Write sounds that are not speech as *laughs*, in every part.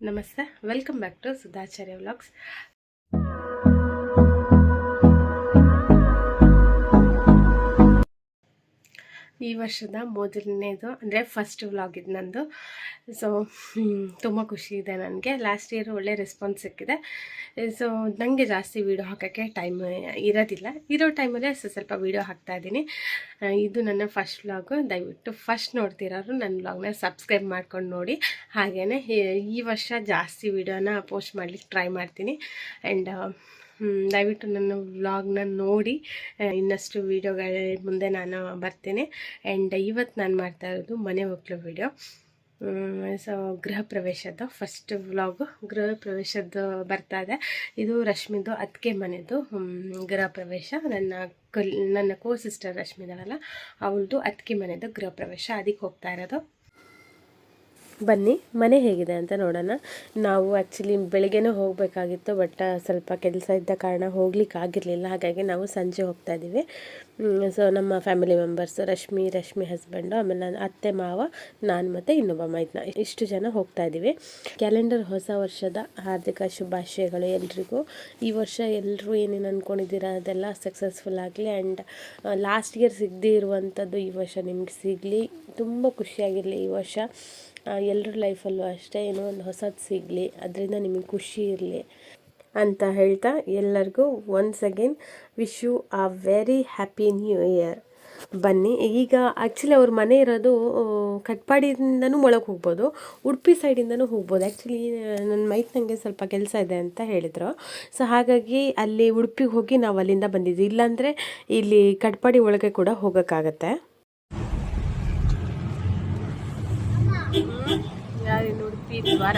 ನಮಸ್ತೆ. Welcome back to Sudhacharya vlogs ಈ ವರ್ಷದ ಮೊದಲನೇದು ಅಂದರೆ ಫಸ್ಟ್ ವ್ಲಾಗ್ ಇದು ನಂದು. ಸೊ ತುಂಬ ಖುಷಿ ಇದೆ ನನಗೆ. ಲಾಸ್ಟ್ ಇಯರ್ ಒಳ್ಳೆ ರೆಸ್ಪಾನ್ಸ್ ಸಿಕ್ಕಿದೆ. ಸೊ ನನಗೆ ಜಾಸ್ತಿ ವೀಡಿಯೋ ಹಾಕೋಕ್ಕೆ ಟೈಮ್ ಇರೋದಿಲ್ಲ. ಇರೋ ಟೈಮಲ್ಲೇ ಸ್ವಲ್ಪ ಸ್ವಲ್ಪ ವೀಡಿಯೋ ಹಾಕ್ತಾ ಇದ್ದೀನಿ. ಇದು ನನ್ನ ಫಸ್ಟ್ ವ್ಲಾಗು ದಯವಿಟ್ಟು ಫಸ್ಟ್ ನೋಡ್ತಿರೋರು ನನ್ನ ವ್ಲಾಗ್ನ ಸಬ್ಸ್ಕ್ರೈಬ್ ಮಾಡ್ಕೊಂಡು ನೋಡಿ. ಹಾಗೆಯೇ ಈ ವರ್ಷ ಜಾಸ್ತಿ ವೀಡಿಯೋನ ಪೋಸ್ಟ್ ಮಾಡ್ಲಿಕ್ಕೆ ಟ್ರೈ ಮಾಡ್ತೀನಿ. ಆ್ಯಂಡ್ ದಯವಿಟ್ಟು ನನ್ನ ವ್ಲಾಗ್ನ ನೋಡಿ ಇನ್ನಷ್ಟು ವೀಡಿಯೋಗಳ ಮುಂದೆ ನಾನು ಬರ್ತೇನೆ. ಆ್ಯಂಡ್ ಇವತ್ತು ನಾನು ಮಾಡ್ತಾ ಇರೋದು ಮನೆ ಮಕ್ಕಳು ವೀಡಿಯೋ ಸೊ ಗೃಹ ಪ್ರವೇಶದ ಫಸ್ಟ್ ವ್ಲಾಗು ಗೃಹ ಪ್ರವೇಶದ್ದು ಬರ್ತಾ ಇದೆ. ಇದು ರಶ್ಮಿದು ಮನೆದು ಹ್ಮ್, ಗೃಹ ಪ್ರವೇಶ. ನನ್ನ ಕಲ್ ನನ್ನ ಕೋ ಸಿಸ್ಟರ್ ರಶ್ಮಿ ಇದಾಳಲ್ಲ ಅವಳದು ಅತ್ತಿಗೆ ಮನೆದು ಗೃಹ ಪ್ರವೇಶ. ಅದಕ್ಕೆ ಹೋಗ್ತಾ ಇರೋದು. ಬನ್ನಿ, ಮನೆ ಹೇಗಿದೆ ಅಂತ ನೋಡೋಣ. ನಾವು ಆ್ಯಕ್ಚುಲಿ ಬೆಳಗ್ಗೆನೂ ಹೋಗಬೇಕಾಗಿತ್ತು ಬಟ್ ಸ್ವಲ್ಪ ಕೆಲಸ ಇದ್ದ ಕಾರಣ ಹೋಗ್ಲಿಕ್ಕೆ ಆಗಿರಲಿಲ್ಲ ಹಾಗಾಗಿ ನಾವು ಸಂಜೆ ಹೋಗ್ತಾ ಇದ್ದೀವಿ. ಸೊ ನಮ್ಮ family members Rashmi Rashmi husband ಆಮೇಲೆ ನನ್ನ ಅತ್ತೆ, ಮಾವ, ನಾನು ಮತ್ತು ಇನ್ನೊಬ್ಬ ಮೈದ್ನ ಇಷ್ಟು ಜನ ಹೋಗ್ತಾ ಇದ್ದೀವಿ. ಕ್ಯಾಲೆಂಡರ್ ಹೊಸ ವರ್ಷದ ಹಾರ್ದಿಕ ಶುಭಾಶಯಗಳು ಎಲ್ರಿಗೂ. ಈ ವರ್ಷ ಎಲ್ಲರೂ ಏನೇನು ಅಂದ್ಕೊಂಡಿದ್ದೀರಾ ಅದೆಲ್ಲ ಸಕ್ಸಸ್ಫುಲ್ ಆಗಲಿ ಆ್ಯಂಡ್ ಲಾಸ್ಟ್ ಇಯರ್ ಸಿಗದೇ ಇರುವಂಥದ್ದು ಈ ವರ್ಷ ನಿಮ್ಗೆ ಸಿಗಲಿ. ತುಂಬ ಖುಷಿಯಾಗಿರಲಿ ಈ ವರ್ಷ. ಎಲ್ಲರ ಲೈಫಲ್ಲೂ ಅಷ್ಟೇ, ಏನೋ ಒಂದು ಹೊಸದು ಸಿಗಲಿ. ಅದರಿಂದ ನಿಮಗೆ ಖುಷಿ ಇರಲಿ. ಅಂತ ಹೇಳ್ತಾ ಎಲ್ಲರಿಗೂ once again wish you a very happy new year ಬನ್ನಿ, ಈಗ ಆ್ಯಕ್ಚುಲಿ ಅವ್ರ ಮನೆ ಇರೋದು ಕಟ್ಪಾಡಿಯಿಂದನೂ ಒಳಗೆ ಹೋಗ್ಬೋದು, ಉಡುಪಿ ಸೈಡಿಂದನೂ ಹೋಗ್ಬೋದು. ಆ್ಯಕ್ಚುಲಿ ನನ್ನ ಮೈತ್ ನನಗೆ ಸ್ವಲ್ಪ ಕೆಲಸ ಇದೆ ಅಂತ ಹೇಳಿದರು. ಸೊ ಹಾಗಾಗಿ ಅಲ್ಲಿ ಉಡುಪಿಗೆ ಹೋಗಿ ನಾವು ಅಲ್ಲಿಂದ ಬಂದಿದ್ವಿ. ಇಲ್ಲಾಂದರೆ ಇಲ್ಲಿ ಕಟ್ಪಾಡಿ ಒಳಗೆ ಕೂಡ ಹೋಗೋಕ್ಕಾಗತ್ತೆ. ಉಡುಪಿ ದ್ವಾರ?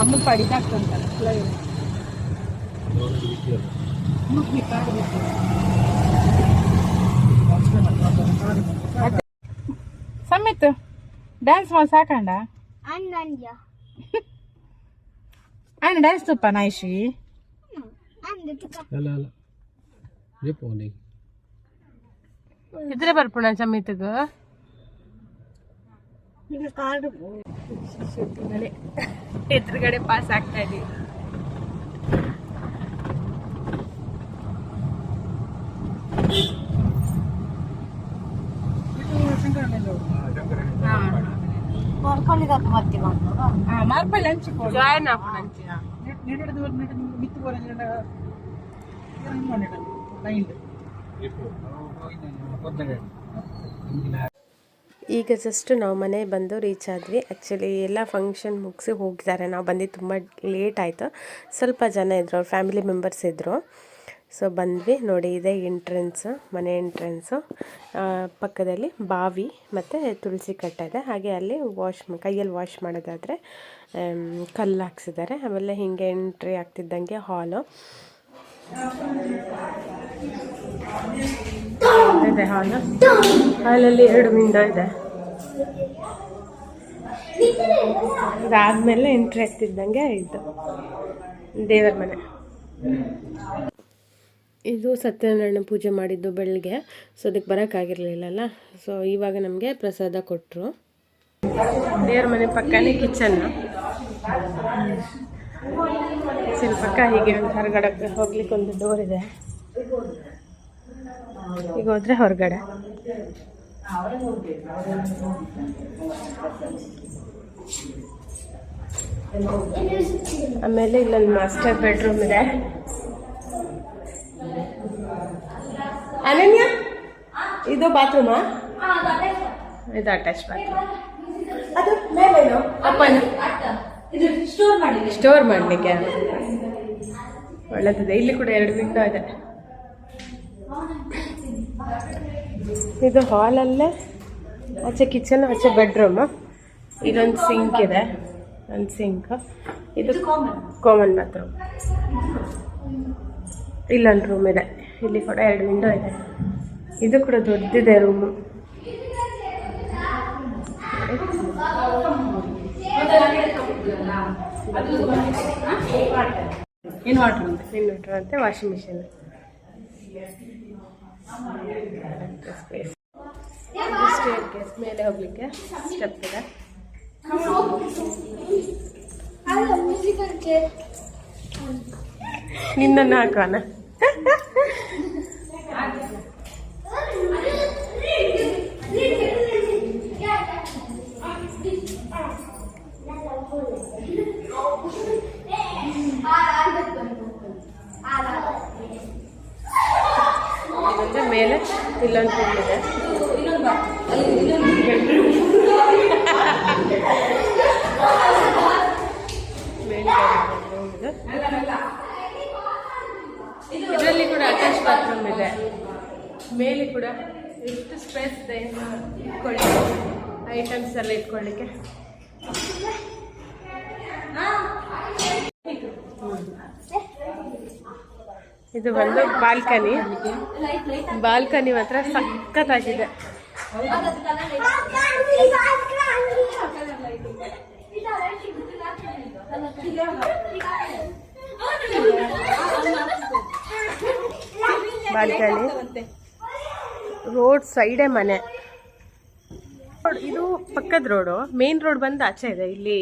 అమ్మ పడిదాకుంటారు ಸಮಿತ್ ಡ್ಯಾನ್ಸ್ ಮಾಡಿ ಸಾಕಂಡ ಅಣ್ಣ ಡ್ಯಾನ್ಸ್ ತುಪ್ಪ ನಾಯಿಶಿ ಇದ್ರೆ ಬರ್ಪಣ ಸಮಿತ್ಗ. ಎದುರುಗಡೆ ಪಾಸ್ ಆಗ್ತಾ ಇದೀವಿ. ಮಾರ್ಪಲ್ಲಿ ಹಂಚಿಕೊಂಡು ಜಾಯ್ನ್ ಅಂತೀಯ ನಿಡದು ಮಿತ್ತು ಬರ ಲೈನ್ ಈಗ ಜಸ್ಟ್ ನಾವು ಮನೆ ಬಂದು ರೀಚ್ ಆದ್ವಿ. ಆ್ಯಕ್ಚುಲಿ ಎಲ್ಲ ಫಂಕ್ಷನ್ ಮುಗಿಸಿ ಹೋಗಿದ್ದಾರೆ. ನಾವು ಬಂದು ತುಂಬ ಲೇಟ್ ಆಯಿತು. ಸ್ವಲ್ಪ ಜನ ಇದ್ದರು ಅವ್ರ ಫ್ಯಾಮಿಲಿ ಮೆಂಬರ್ಸ್ ಇದ್ದರು ಸೊ ಬಂದ್ವಿ. ನೋಡಿ ಇದೆ ಎಂಟ್ರೆನ್ಸು ಮನೆ ಎಂಟ್ರೆನ್ಸು ಪಕ್ಕದಲ್ಲಿ ಬಾವಿ ಮತ್ತು ತುಳಸಿ ಕಟ್ಟಿದೆ ಹಾಗೆ ಅಲ್ಲಿ ವಾಶ್ ಕೈಯಲ್ಲಿ ವಾಶ್ ಮಾಡೋದಾದರೆ ಕಲ್ಲು ಹಾಕ್ಸಿದ್ದಾರೆ. ಆಮೇಲೆ ಹೀಗೆ ಎಂಟ್ರಿ ಆಗ್ತಿದ್ದಂಗೆ ಹಾಲು ಇದೆ ಹಾಲು. ಹಾಲಲ್ಲಿ ಎರಡು ವಿಂಡೋ ಇದೆ. ಇದಾದ್ಮೇಲೆ ಎಂಟ್ರಿ ಆಗ್ತಿದ್ದಂಗೆ ಇದು. ದೇವರ ಮನೆ. ಇದು ಸತ್ಯನಾರಾಯಣ ಪೂಜೆ ಮಾಡಿದ್ದು ಬೆಳಗ್ಗೆ. ಸೊ ಅದಕ್ಕೆ ಬರೋಕ್ಕಾಗಿರ್ಲಿಲ್ಲಲ್ಲ ಸೊ ಇವಾಗ ನಮಗೆ ಪ್ರಸಾದ ಕೊಟ್ಟರು ದೇವ್ರ ಮನೆ ಪಕ್ಕನೇ ಕಿಚನ್ನು ಕಿಚನ್ ಪಕ್ಕ ಹೀಗೆ ಒಂದು ಹೊರಗಡೆ ಹೋಗ್ಲಿಕ್ಕೆ ಒಂದು ಡೋರ್ ಇದೆ. ಈಗ ಹೋದ್ರೆ ಹೊರಗಡೆ. ಆಮೇಲೆ ಇಲ್ಲೊಂದು ಮಾಸ್ಟರ್ ಬೆಡ್ರೂಮ್ ಇದೆ. ಅನನ್ಯ ಇದು ಬಾತ್ರೂಮಾ ಇದು ಅಟ್ಯಾಚ್ ಬಾತ್ರೂಮ್ ಅದು ಮೇಲೇನು? ಅಪ್ಪನ. ಸ್ಟೋರ್ ಮಾಡಲಿಕ್ಕೆ. ಒಳ್ಳೆದಿದೆ. ಇಲ್ಲಿ ಕೂಡ ಎರಡು ವಿಂಡೋ ಇದೆ. ಇದು ಹಾಲಲ್ಲೇ ಆಚೆ ಕಿಚನ್ ಆಚೆ ಬೆಡ್ರೂಮ್ ಇದೊಂದು ಸಿಂಕ್ ಇದೆ. ಒಂದು ಸಿಂಕ್ ಇದು ಕಾಮನ್ ಬಾತ್ರೂಮ್ ಇಲ್ಲೊಂದು ರೂಮ್ ಇದೆ. ಇಲ್ಲಿ ಕೂಡ ಎರಡು ವಿಂಡೋ ಇದೆ. ಇದು ಕೂಡ ದೊಡ್ಡದಿದೆ ರೂಮು ಇನ್ವರ್ಟರ್ ಅಂತ ಇನ್ವರ್ಟರ್ ಅಂತೆ ವಾಷಿಂಗ್ ಮಿಷಿನ್. ಸ್ಪೇಸ್ ಮೇಲೆ ಹೋಗ್ಲಿಕ್ಕೆ ಸ್ಟೆಪ್ ಇದೆ. ನಿನ್ನನ್ನು ಹಾಕೋಣ ಬಂದ್ರೆ ಮೇಲೆ ಇಲ್ಲೊಂದು ರೂಮ್ ಇದೆ. ಇದರಲ್ಲಿ ಕೂಡ ಅಟ್ಯಾಚ್ ಬಾತ್ರೂಮ್ ಇದೆ. ಮೇಲೆ ಕೂಡ ಎಷ್ಟು ಸ್ಪೇಸ್ ಇದೆ ಇಟ್ಕೊಳ್ಳಿ. ಐಟಮ್ಸ್ ಎಲ್ಲ ಇಟ್ಕೊಳ್ಳಿಕ್ಕೆ. ಇದು ಬಂದು ಬಾಲ್ಕನಿ. ಬಾಲ್ಕನಿ ಮಾತ್ರ ಸಖತ್ತಾಗಿದೆ. ಬಾಲ್ಕನಿ. ರೋಡ್ ಸೈಡೆ ಮನೆ. ಇದು ಪಕ್ಕದ ರೋಡು. ಮೇನ್ ರೋಡ್ ಬಂದು ಆಚೆ ಇದೆ ಇಲ್ಲಿ.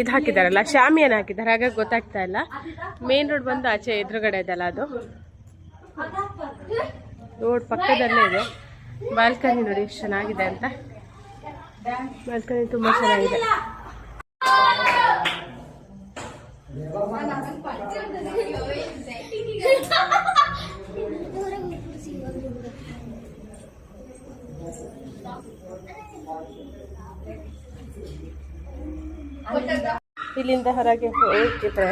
ಇದು ಹಾಕಿದಾರಲ್ಲ, ಶಾಮಿಯನ್ ಹಾಕಿದ್ದಾರೆ ಹಾಗಾಗಿ ಗೊತ್ತಾಗ್ತಾ ಇಲ್ಲ. ಮೇನ್ ರೋಡ್ ಬಂದು ಆಚೆ ಎದುರುಗಡೆ ಇದೆಲ್ಲ ಅದು? ರೋಡ್ ಪಕ್ಕದಲ್ಲೇ ಇದೆ. ಬಾಲ್ಕನಿ ನೋಡಿ ಎಷ್ಟು ಚೆನ್ನಾಗಿದೆ ಅಂತ. ಬಾಲ್ಕನಿ ತುಂಬ ಚೆನ್ನಾಗಿದೆ. ಇಲ್ಲಿಂದ ಹೊರಗೆ ಹೋಗಿದ್ರೆ.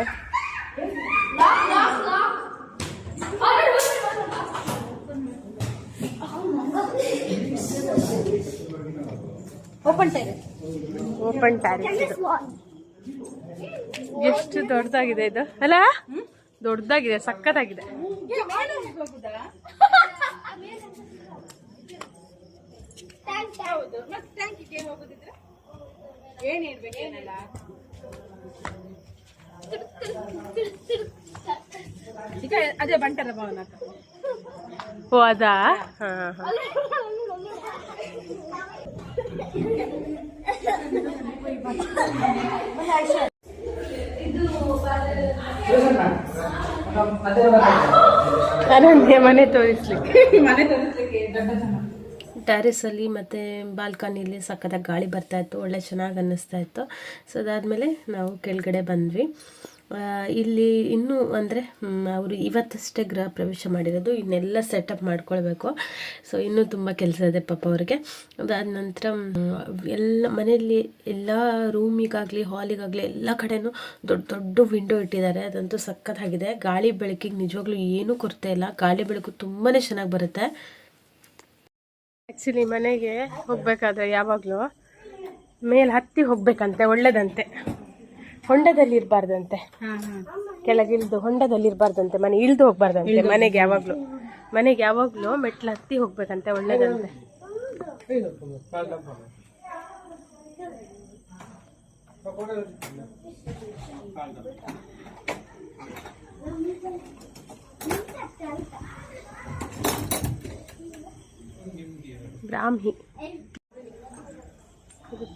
ಓಪನ್ ಟ್ಯಾರಿಸ್ ಇದು. ಎಷ್ಟು ದೊಡ್ಡದಾಗಿದೆ ಇದು? ಅಲ್ಲ? ದೊಡ್ಡದಾಗಿದೆ ಸಖತ್ತಾಗಿದೆ. *laughs* ಏನ್ ಇರ್ಬೇಕು ಏನೆಲ್ಲ? ಈಗ ಅದೇ ಬಂಟರ ಭವನ ಓ ಅದಾ? ಹಾ ಹಾ ಅನನ್ಯ ಮನೆ ತೋರಿಸ್ಲಿಕ್ಕೆ. ಮನೆ ತೋರಿಸ್ಲಿಕ್ಕೆ ದೊಡ್ಡ ಜನ ಟ್ಯಾರಿಸಲ್ಲಿ ಮತ್ತು ಬಾಲ್ಕನಿಲಿ ಸಕ್ಕತ್ತಾಗಿ ಗಾಳಿ ಬರ್ತಾಯಿತ್ತು ಒಳ್ಳೆ ಚೆನ್ನಾಗಿ ಅನ್ನಿಸ್ತಾ ಇತ್ತು. ಸೊ ಅದಾದಮೇಲೆ ನಾವು ಕೆಳಗಡೆ ಬಂದ್ವಿ. ಇಲ್ಲಿ ಇನ್ನೂ ಅಂದರೆ ಅವರು ಇವತ್ತಷ್ಟೇ ಗೃಹ ಪ್ರವೇಶ ಮಾಡಿರೋದು, ಇನ್ನೆಲ್ಲ ಸೆಟಪ್ ಮಾಡ್ಕೊಳ್ಬೇಕು. ಸೊ ಇನ್ನೂ ತುಂಬ ಕೆಲಸ ಇದೆ ಪಾಪ ಅವ್ರಿಗೆ. ಅದಾದ ನಂತರ ಎಲ್ಲ ಮನೆಯಲ್ಲಿ ಎಲ್ಲ ರೂಮಿಗಾಗಲಿ ಹಾಲಿಗಾಗಲಿ ಎಲ್ಲ ಕಡೆನೂ ದೊಡ್ಡ ದೊಡ್ಡ ವಿಂಡೋ ಇಟ್ಟಿದ್ದಾರೆ. ಅದಂತೂ ಸಖತ್ತಾಗಿದೆ. ಗಾಳಿ ಬೆಳಕಿಗೆ ನಿಜವಾಗ್ಲೂ ಏನೂ ಕೊರತೆ ಇಲ್ಲ. ಗಾಳಿ ಬೆಳಕು ತುಂಬಾ ಚೆನ್ನಾಗಿ ಬರುತ್ತೆ. ಆ್ಯಕ್ಚುಲಿ ಮನೆಗೆ ಹೋಗ್ಬೇಕಾದ್ರೆ ಯಾವಾಗಲೂ ಮೇಲೆ ಹತ್ತಿ ಹೋಗ್ಬೇಕಂತೆ ಒಳ್ಳೇದಂತೆ. ಹೊಂಡದಲ್ಲಿ ಇರಬಾರ್ದಂತೆ ಕೆಳಗಿಳಿದು ಹೊಂಡದಲ್ಲಿ ಇರಬಾರ್ದಂತೆ ಮನೆ ಇಳಿದು ಹೋಗ್ಬಾರ್ದಂತೆ ಮನೆಗೆ ಯಾವಾಗಲೂ. ಮನೆಗೆ ಯಾವಾಗಲೂ ಮೆಟ್ಲು ಹತ್ತಿ ಹೋಗ್ಬೇಕಂತೆ ಒಳ್ಳೇದಂತೆ. ಬ್ರಾಹ್ಮಿ.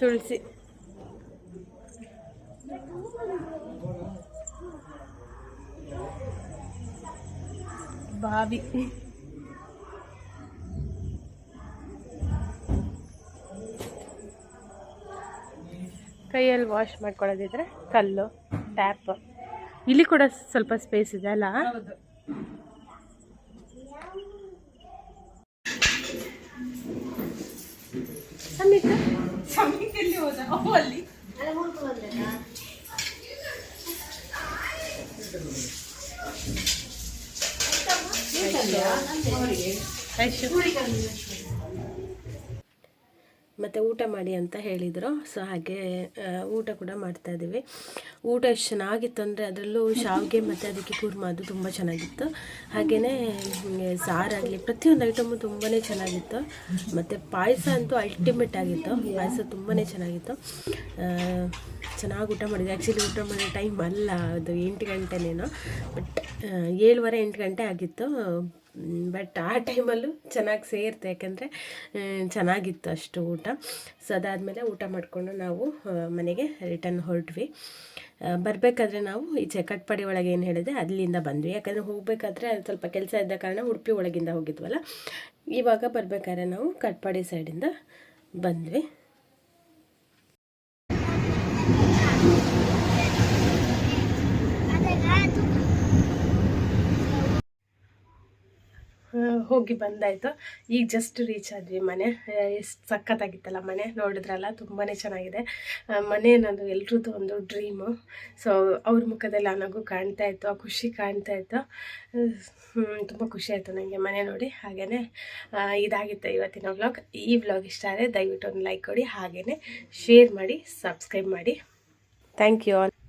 ತುಳಸಿ. ಬಾವಿ. ಕೈಯಲ್ಲಿ ವಾಶ್ ಮಾಡ್ಕೊಳ್ಳೋದಿದ್ರೆ ಕಲ್ಲು ಟ್ಯಾಪ್ ಇಲ್ಲಿ ಕೂಡ ಸ್ವಲ್ಪ ಸ್ಪೇಸ್ ಇದೆ ಅಲ್ಲ? ಹೌದು ಸಮಿತ? ಸಮೀಕ್ ಎಲ್ಲಿ ಹೋದ. ಅವು ಅಲ್ಲಿ. ಐಶು ಮತ್ತು ಊಟ ಮಾಡಿ ಅಂತ ಹೇಳಿದರು. ಸೊ ಹಾಗೆ ಊಟ ಕೂಡ ಮಾಡ್ತಾ ಇದ್ದೀವಿ. ಊಟ ಎಷ್ಟು ಚೆನ್ನಾಗಿತ್ತು ಅಂದರೆ ಅದರಲ್ಲೂ ಶಾವಿಗೆ ಮತ್ತು ಅದಕ್ಕೆ ಕೂರ್ಮ ಅದು ತುಂಬ ಚೆನ್ನಾಗಿತ್ತು. ಹಾಗೆಯೇ ಸಾರಾಗಲಿ ಪ್ರತಿಯೊಂದು ಐಟಮು ತುಂಬಾ ಚೆನ್ನಾಗಿತ್ತು. ಮತ್ತು ಪಾಯಸ ಅಂತೂ ಅಲ್ಟಿಮೇಟ್ ಆಗಿತ್ತು. ಪಾಯಸ ತುಂಬಾ ಚೆನ್ನಾಗಿತ್ತು. ಚೆನ್ನಾಗಿ ಊಟ ಮಾಡಿದ್ವಿ. ಆ್ಯಕ್ಚುಲಿ ಊಟ ಮಾಡೋ ಟೈಮ್ ಅಲ್ಲ, ಅದು ಎಂಟು ಗಂಟೆನೇನೋ. ಬಟ್ ಏಳುವರೆ ಎಂಟು ಗಂಟೆ ಆಗಿತ್ತು. ಬಟ್ ಆ ಟೈಮಲ್ಲೂ ಚೆನ್ನಾಗಿ ಸೇರ್ತೆ, ಯಾಕೆಂದರೆ ಚೆನ್ನಾಗಿತ್ತು ಅಷ್ಟು ಊಟ. ಸೊ ಅದಾದಮೇಲೆ ಊಟ ಮಾಡಿಕೊಂಡು ನಾವು ಮನೆಗೆ ರಿಟರ್ನ್ ಹೊರಟ್ವಿ. ಬರಬೇಕಾದ್ರೆ ನಾವು ಈಚೆ ಕಟ್ಪಾಡಿ ಒಳಗೆ ಏನು ಹೇಳಿದೆ, ಅಲ್ಲಿಂದ ಬಂದ್ವಿ. ಯಾಕಂದರೆ ಹೋಗಬೇಕಾದ್ರೆ ಅದು ಸ್ವಲ್ಪ ಕೆಲಸ ಇದ್ದ ಕಾರಣ ಉಡುಪಿ ಒಳಗಿಂದ ಹೋಗಿದ್ವಲ್ಲ. ಇವಾಗ ಬರಬೇಕಾದ್ರೆ ನಾವು ಕಟ್ಪಾಡಿ ಸೈಡಿಂದ ಬಂದ್ವಿ. ಹೋಗಿ ಬಂದಾಯಿತು. ಈಗ ಜಸ್ಟ್ ರೀಚ್ ಆದ್ವಿ ಮನೆ. ಎಷ್ಟು ಸಖತ್ತಾಗಿತ್ತಲ್ಲ ಮನೆ ನೋಡಿದ್ರಲ್ಲ ತುಂಬಾ ಚೆನ್ನಾಗಿದೆ. ಮನೆ ಅನ್ನೋದು ಎಲ್ರದ್ದು ಒಂದು ಡ್ರೀಮು ಸೊ ಅವ್ರ ಮುಖದಲ್ಲಿ ಆ ಕಾಣ್ತಾ ಇತ್ತು, ಆ ಖುಷಿ ಕಾಣ್ತಾ ಇತ್ತು. ತುಂಬ ಖುಷಿ ಆಯಿತು ನನಗೆ ಮನೆ ನೋಡಿ. ಹಾಗೆಯೇ ಇದಾಗಿತ್ತು ಇವತ್ತಿನ ವ್ಲಾಗ್ ಈ ವ್ಲಾಗ್ ಇಷ್ಟ ಆದರೆ ದಯವಿಟ್ಟು ಒಂದು ಲೈಕ್ ಕೊಡಿ. ಹಾಗೆಯೇ ಶೇರ್ ಮಾಡಿ ಸಬ್ಸ್ಕ್ರೈಬ್ ಮಾಡಿ. Thank you all